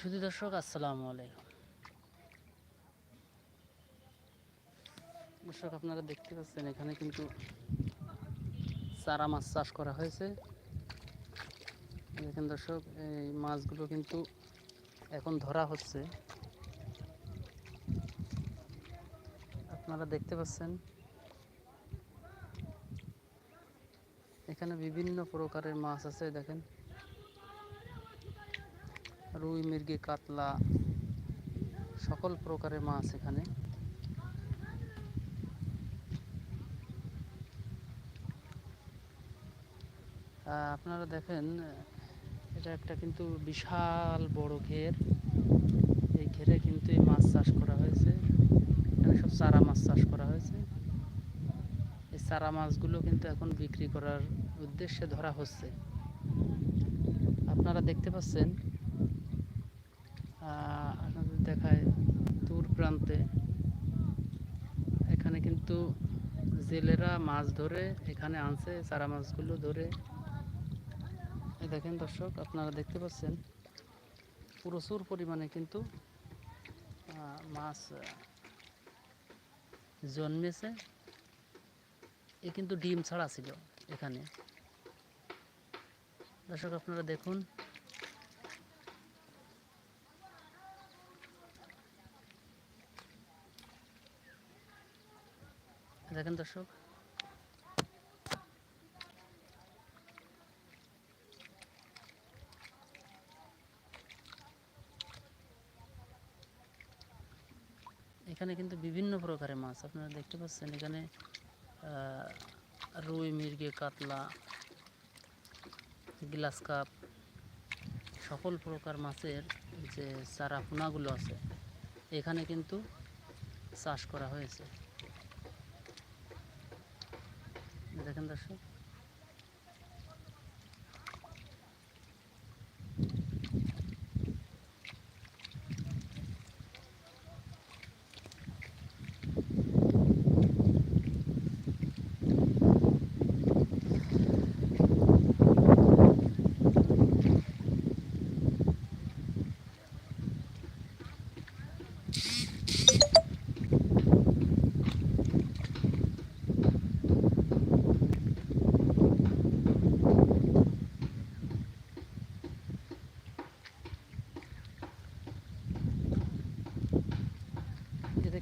শুধু দর্শক, আসসালামু আলাইকুম। দর্শক, আপনারা দেখতে পাচ্ছেন, এখানে কিন্তু চারা মাছ চাষ করা হয়েছে। দেখেন দর্শক, এই মাছগুলো কিন্তু এখন ধরা হচ্ছে। আপনারা দেখতে পাচ্ছেন, এখানে বিভিন্ন প্রকারের মাছ আছে, দেখেন। রুই, মির্গি, কাতলা, সকল প্রকারের মাছ এখানে। আপনারা দেখেন, এটা একটা কিন্তু বিশাল বড় ঘের। এই ঘেরে কিন্তু এই মাছ চাষ করা হয়েছে। এখানে সব চারা মাছ চাষ করা হয়েছে। এই চারা মাছগুলো কিন্তু এখন বিক্রি করার উদ্দেশ্যে ধরা হচ্ছে। আপনারা দেখতে পাচ্ছেন আপনাদের দেখায় দূর প্রান্তে। এখানে কিন্তু জেলেরা মাছ ধরে, এখানে আনছে চারা মাছগুলো ধরে। দেখেন দর্শক, আপনারা দেখতে পাচ্ছেন, প্রচুর পরিমাণে কিন্তু মাছ জন্মেছে। এ কিন্তু ডিম ছাড়া ছিল এখানে। দর্শক, আপনারা দেখুন দেখেন দর্শক। এখানে কিন্তু বিভিন্ন প্রকারের মাছ আপনারা দেখতে পাচ্ছেন। এখানে রুই, মির্গে, কাতলা, গ্লাস কাপ, সকল প্রকার মাছের যে চারা, পোনাগুলো আছে, এখানে কিন্তু চাষ করা হয়েছে। দেখেন দর্শক।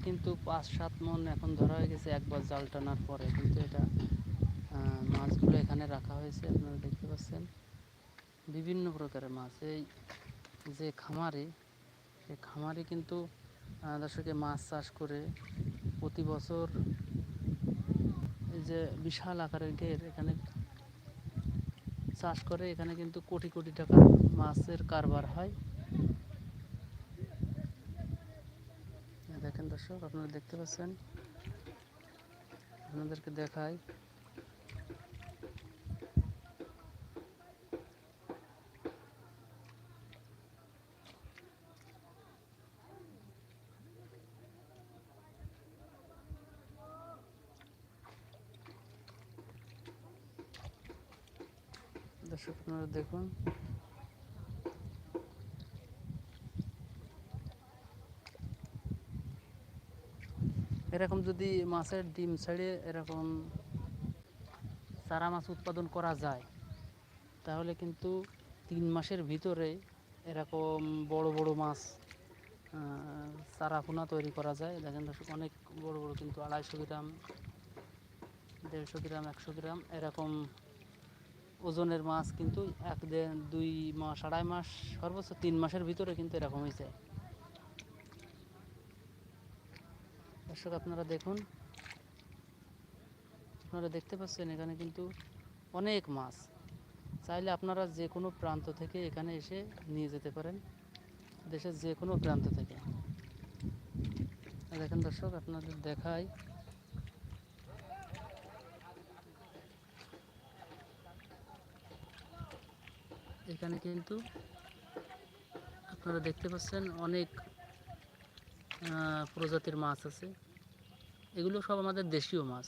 কিন্তু পাঁচ সাত মন এখন ধরা হয়ে গেছে, একবার জাল টানার পরে। কিন্তু এটা মাছগুলো এখানে রাখা হয়েছে, আপনারা দেখতে পাচ্ছেন। বিভিন্ন প্রকারের মাছ। এই যে খামারি সে খামারি কিন্তু দর্শকে মাছ চাষ করে প্রতি বছর এই যে বিশাল আকারের ঘের এখানে চাষ করে। এখানে কিন্তু কোটি কোটি টাকা মাছের কারবার হয় এই দেখেন দর্শক আপনারা দেখতে পাচ্ছেন? আপনাদেরকে দেখাই। দর্শক আপনারা দেখুন। এরকম যদি মাছের ডিম ছেড়ে এরকম চারা মাছ উৎপাদন করা যায় তাহলে কিন্তু তিন মাসের ভিতরে এরকম বড় বড় মাছ আহ, চারা পোনা তৈরি করা যায়। দেখেন অনেক বড় বড় কিন্তু আড়াইশো গ্রাম দেড়শো গ্রাম একশো গ্রাম এরকম ওজনের মাছ কিন্তু এক দুই মাস আড়াই মাস সর্বোচ্চ তিন মাসের ভিতরে কিন্তু এরকম হয়েছে। দর্শক, আপনারা দেখুন। আপনারা দেখতে পাচ্ছেন এখানে কিন্তু অনেক মাছ। চাইলে আপনারা যে কোনো প্রান্ত থেকে এখানে এসে নিয়ে যেতে পারেন। দেশের যে কোনো প্রান্ত থেকে। দেখেন দর্শক, আপনাদের দেখাই। এখানে কিন্তু আপনারা দেখতে পাচ্ছেন অনেক প্রজাতির মাছ আছে। এগুলো সব আমাদের দেশীয় মাছ।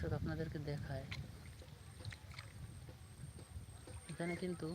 দর্শক আপনাদেরকে দেখায়। এখানে কিন্তু